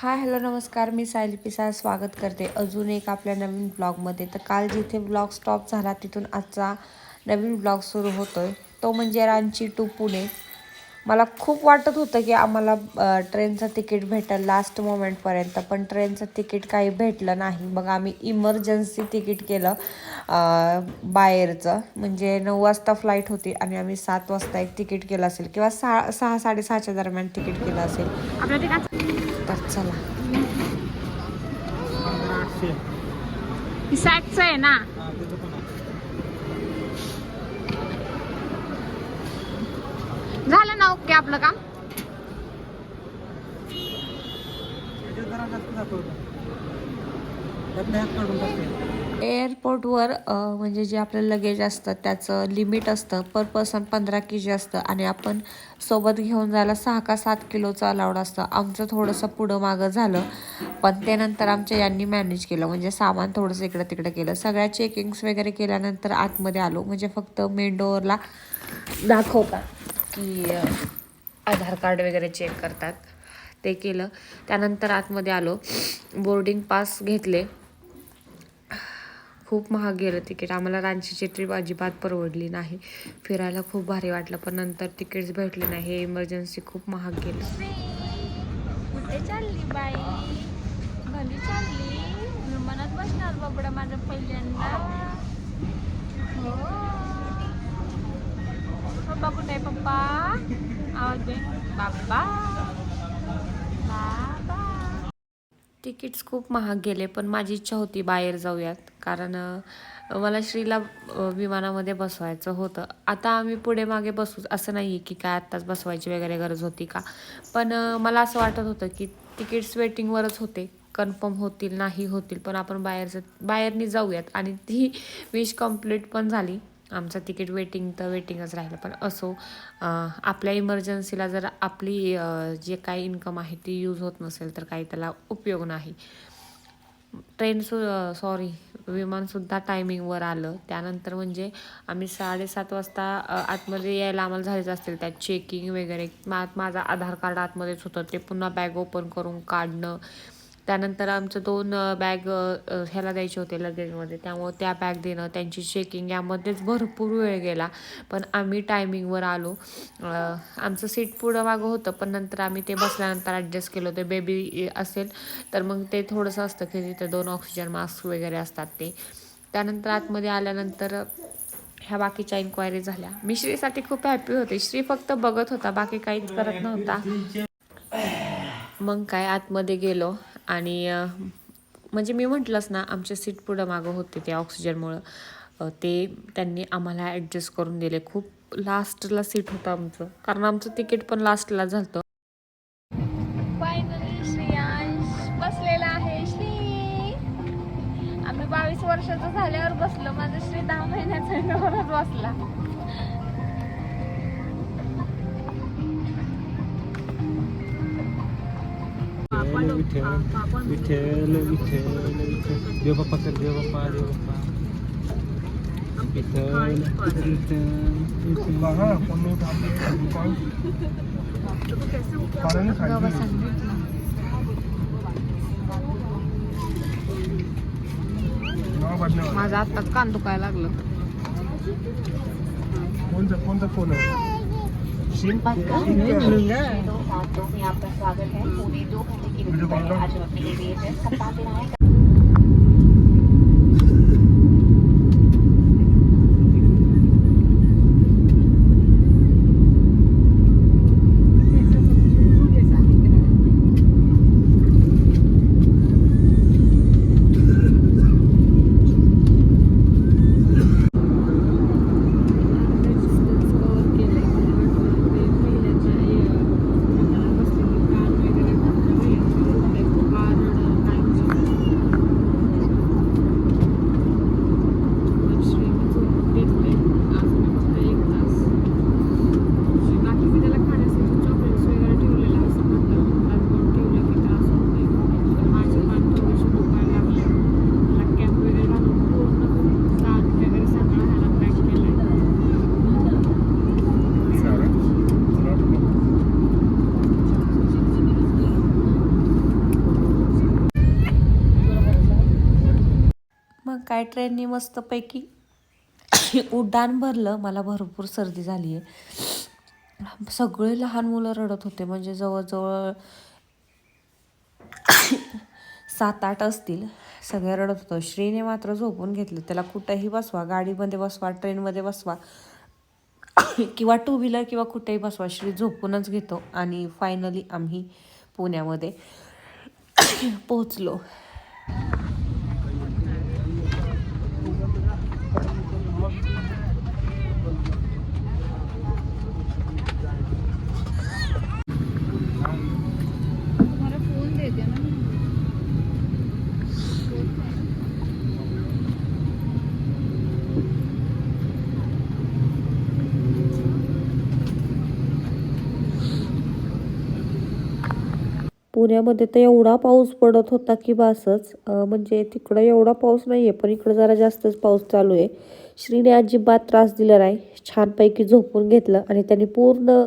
Hi hello नमस्कार. मी सायली पिसाळ स्वागत करते अजून एक आपल्या नवीन ब्लॉगमध्ये. तर काल जिथे ब्लॉग स्टॉप झाला तिथून आजचा नवीन ब्लॉग सुरू होतोय. तो म्हणजे रांची टू पुणे. मला खूप वाटत होतं की आम्हाला ट्रेनचं तिकीट भेटेल लास्ट मोमेंटपर्यंत पण ट्रेनचं तिकीट काही भेटलं नाही. मग आम्ही इमर्जन्सी तिकीट केलं बाहेरचं. म्हणजे नऊ वाजता फ्लाईट होती आणि आम्ही सात वाजता एक तिकीट केलं असेल किंवा सहा सहा साडेसहाच्या दरम्यान तिकीट केलं असेल. आपल्या ते तर चला सॅटचं आहे ना. झालं ना ओके आपलं काम? जास्त एअरपोर्टवर म्हणजे जे आपलं लगेज असतं त्याचं लिमिट असतं पर पर्सन पंधरा के जी असतं आणि आपण सोबत घेऊन जायला सहा का सात किलोचं अलाउड असतं. आमचं थोडंसं पुढं मागं झालं पण ते नंतर आमच्या यांनी मॅनेज केलं. म्हणजे सामान थोडंसं इकडं तिकडं केलं. सगळ्या चेकिंग्स वगैरे केल्यानंतर आतमध्ये आलो. म्हणजे फक्त मेन डोअरला दाखवतात की? आधार कार्ड वगैरे चेक करतात. ते केलं. त्यानंतर आतमध्ये आलो. बोर्डिंग पास घेतले. खूप महाग गेलं तिकीट. आम्हाला रांचीची ट्रीप अजिबात परवडली नाही. फिरायला खूप भारी वाटलं पण नंतर तिकीट्स भेटले नाही. हे इमर्जन्सी खूप महाग गेलं. कुठे चालली बाई? घरी चालली. विमानात बसणार बाबडा माझं पहिल्यांदा. हो. पप्पा कुठे आहे पप्पा? आवाज दे. बाबा बाबा तिकीट्स खूप महाग गेले पण माझी इच्छा होती बाहेर जाऊयात. कारण मला श्रीला विमानामध्ये बसवायचं होतं. आता आम्ही पुढे मागे बसू असं नाही आहे की काय आत्ताच बसवायची वगैरे गरज होती का? पण मला असं वाटत होतं की तिकीट्स वेटिंगवरच होते. कन्फर्म होतील नाही होतील पण आपण बाहेरचं बाहेरनी जाऊयात. आणि ती विश कंप्लीट पण झाली. आमचं तिकीट वेटिंग तर वेटिंगच राहिलं. पण असो आपल्या इमर्जन्सीला जर आपली जे काही इन्कम आहे ती यूज होत नसेल तर काही त्याला उपयोग नाही. ट्रेन सु सॉरी विमानसुद्धा टायमिंगवर आलं. त्यानंतर म्हणजे आम्ही साडेसात वाजता आतमध्ये यायला आम्हाला झालेच असतील त्यात चेकिंग वगैरे. मा माझा आधार कार्ड आतमध्येच होतं. ते पुन्हा बॅग ओपन करून काढणं. त्यानंतर आमचं दोन बॅग ह्याला द्यायचे होते लगेजमध्ये. त्यामुळे त्या बॅग देणं त्यांची चेकिंग यामध्येच भरपूर वेळ गेला. पण आम्ही टायमिंगवर आलो. आमचं सीट पुढं मागं होतं पण नंतर आम्ही ते बसल्यानंतर ॲडजस्ट केलं होतं. बेबी असेल तर मग ते थोडंसं असतं की तिथे दोन ऑक्सिजन मास्क वगैरे असतात ते. त्यानंतर आतमध्ये आल्यानंतर ह्या बाकीच्या इन्क्वायरी झाल्या. मी श्रीसाठी खूप हॅपी होते. श्री फक्त बघत होता बाकी काहीच करत नव्हता. मग काय आतमध्ये गेलो. आणि म्हणजे मी म्हटलंच ना आमचे सीट पुढं मागं होते ते ऑक्सिजनमुळं. ते त्यांनी आम्हाला ॲडजस्ट करून दिले. खूप लास्टला सीट होतं आमचं. कारण आमचं तिकीट पण लास्टला झालं फायनली श्रेयांश बसलेला आहे. श्री आम्ही बावीस वर्षाचं झाल्यावर बसलो. माझा श्री दहा महिन्याचा बसला. विठ्ठल विठ्ठल विठ्ठल विठ्ठल. देव बाप्पा कर देव बाप्पा देव बाप्पा. विठ्ठल माझा आत्ताच कान दुखायला लागलं. कोणता कोणता फोन आहे? साथियों में आपका स्वागत है। पूरे दो घंटे की आज अपने लिए ड्रेस ट्रेननी मस्तपैकी उड्डाण भरलं. मला भरपूर सर्दी झाली आहे. सगळे लहान मुलं रडत होते. म्हणजे जवळजवळ सात आठ असतील. सगळे रडत होतं. श्रीने मात्र झोपून घेतलं. त्याला कुठंही बसवा. गाडीमध्ये बसवा. ट्रेनमध्ये बसवा. किंवा टू व्हीलर किंवा कुठेही बसवा. श्री झोपूनच घेतो. आणि फायनली आम्ही पुण्यामध्ये पोहोचलो तुम्हाला फोन देते ना पुण्यामध्ये तर एवढा पाऊस पडत होता की बासच. म्हणजे तिकडं एवढा पाऊस नाही आहे पण इकडं जरा जास्तच पाऊस चालू आहे. श्रीने अजिबात त्रास दिला नाही. छानपैकी झोपून घेतलं आणि त्यांनी पूर्ण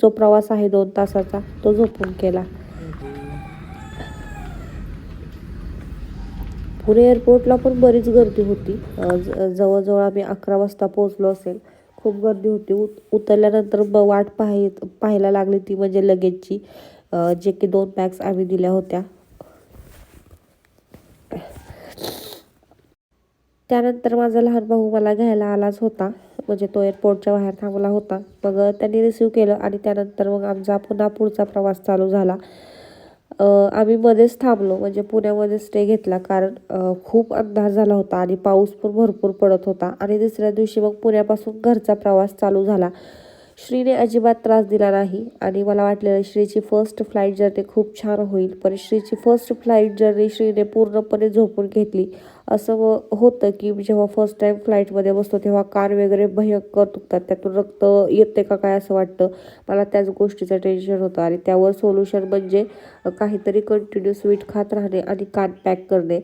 जो प्रवास आहे दोन तासाचा तो झोपून केला. पुणे एअरपोर्टला पण बरीच गर्दी होती. जवळजवळ आम्ही अकरा वाजता पोहोचलो असेल. खूप गर्दी होती. उत उतरल्यानंतर ब वाट पाहाय पाहायला लागली ती म्हणजे लगेजची जे की दोन बॅग्स आम्ही दिल्या होत्या. त्यानंतर माझा लहान भाऊ मला घ्यायला आलाच होता. म्हणजे तो एअरपोर्टच्या बाहेर थांबला होता. मग त्यांनी रिसीव केलं आणि त्यानंतर मग आमचा पुन्हा पुढचा प्रवास चालू झाला. आम्ही मध्येच थांबलो. म्हणजे पुण्यामध्ये स्टे घेतला कारण खूप अंधार झाला होता आणि पाऊस पण भरपूर पडत होता. आणि दुसऱ्या दिवशी मग पुण्यापासून घरचा प्रवास चालू झाला. श्रीने अजिबात त्रास दिला नाही आणि मला वाटलेलं श्रीची फर्स्ट फ्लाईट जर्नी खूप छान होईल पण श्रीची फर्स्ट फ्लाईट जर्नी श्रीने पूर्णपणे झोपून घेतली. असं व- होतं की जेव्हा फर्स्ट टाईम फ्लाईटमध्ये बसतो तेव्हा कान वगैरे भयंकर दुखतात. त्यातून रक्त येते का काय असं वाटतं? मला त्याच गोष्टीचं टेन्शन होतं आणि त्यावर सोल्युशन म्हणजे काहीतरी कंटिन्यू स्वीट खात राहणे आणि कान पॅक करणे.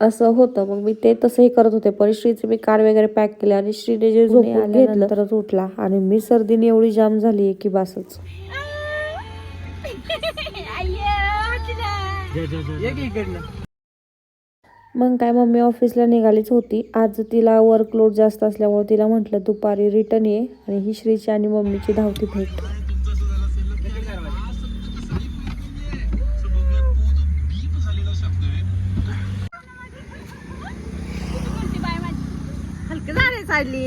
असं होतं. मग मी ते तसंही करत होते. पण श्रीचे मी कान वगैरे पॅक केले आणि श्रीने जे झोपून घेतलं तरच उठला. आणि मी सर्दीने एवढी जाम झाली आहे की बासच. मग काय मम्मी ऑफिसला निघालीच होती. आज तिला वर्कलोड जास्त असल्यामुळे तिला म्हटलं दुपारी रिटर्न ये आणि ही श्रीची आणि मम्मीची धावती भेट हलकं झाले चालली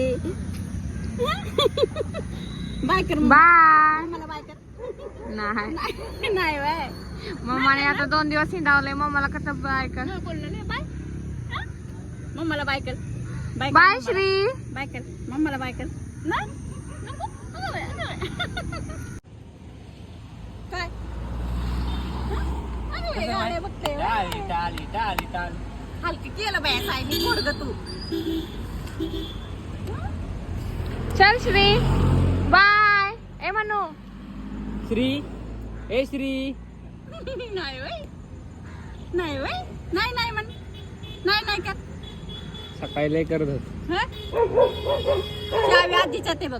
बाय कर बाय. मला बाय कर. नाही. नाही बाय मम्माने आता दोन दिवस हिंडावले मम्माला कसं बाय कर? बोललं नाही बाय. मम्माला बाय कर. Bye bye Shri. बाय कर. मम्माला बाय कर. काय? बघते हलकी केलं बाय सायली मोडग तू. चल श्री. बाय. ए म्हणू श्री. ए श्री. नाही वय नाही वय नाही नाही म्हण. नाही नाही का? सकाळी लय करत होत. चावी आधीच्या ते बघ.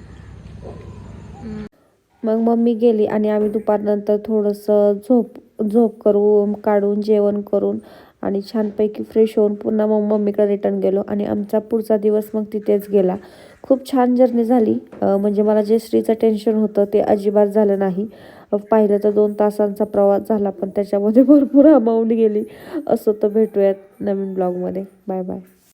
मग मम्मी गेली आणि आम्ही दुपारनंतर थोडंसं झोप झोप करून काढून जेवण करून आणि छानपैकी फ्रेश होऊन पुन्हा मग मम्मीकडे रिटर्न गेलो आणि आमचा पुढचा दिवस मग तिथेच गेला. खूप छान जर्नी झाली. म्हणजे मला जे स्त्रीचं टेन्शन होतं ते अजिबात झालं नाही. पाहिलं तर दोन तासांचा प्रवास झाला पण त्याच्यामध्ये भरपूर अमाऊंट गेली. असं तर भेटूयात नवीन ब्लॉगमध्ये बाय बाय